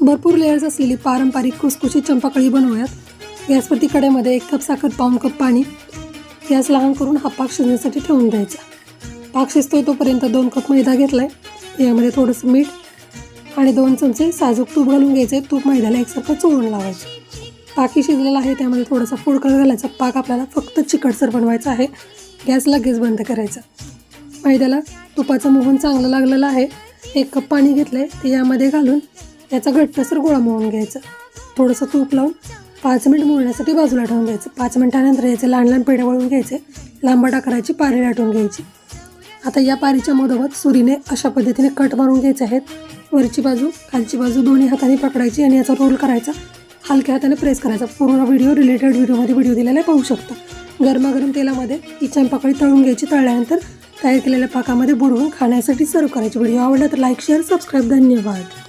भरपूर लेयर्स असलेली पारंपरिक कुसकुशी चंपाकळी बनवूयात. गॅसवरती कड्यामध्ये एक कप साखर पाऊन कप पाणी. गॅस लहान करून हा पाक शिजण्यासाठी ठेवून द्यायचा. पाक शिजतोय तोपर्यंत दोन कप मैदा घेतला आहे यामध्ये थोडंसं मीठ आणि दोन चमचे साजूक तूप घालून घ्यायचे. तूप मैद्याला एकसारखं चोळून लावायचं. पाकी शिजलेला आहे त्यामध्ये थोडासा फुडकळ घालायचा. पाक आपल्याला फक्त चिकटसर बनवायचा आहे. गॅस लगेच बंद करायचा. मैद्याला तुपाचं मोहन चांगलं लागलेलं आहे. एक कप पाणी घेतलं आहे ते यामध्ये घालून याचा घट्टसर गोळा मळून घ्यायचा. थोडंसं तूप लावून पाच मिनिट मळण्यासाठी बाजूला ठेवून द्यायचं पाच मिनिटानंतर याचे लहान लहान पेढे वळून घ्यायचे. लांबट आकाराची पारी लाटून घ्यायची. आता या पारीच्या मधोमध सुरीने अशा पद्धतीने कट मारून घ्यायचे आहेत. वरची बाजू खालची बाजू दोन्ही हाताने पकडायची आणि याचा रोल करायचा. हलक्या हाताने प्रेस करायचा. पूर्ण व्हिडिओ रिलेटेड व्हिडिओमध्ये व्हिडिओ दिलेला पाहू शकता. गरमागरम तेलामध्ये ही चंपाकळी तळून घ्यायची. तळल्यानंतर तयार केलेल्या पाकामध्ये बुडवून खाण्यासाठी सर्व करायची. व्हिडिओ आवडला तर लाईक शेअर सबस्क्राईब धन्यवाद.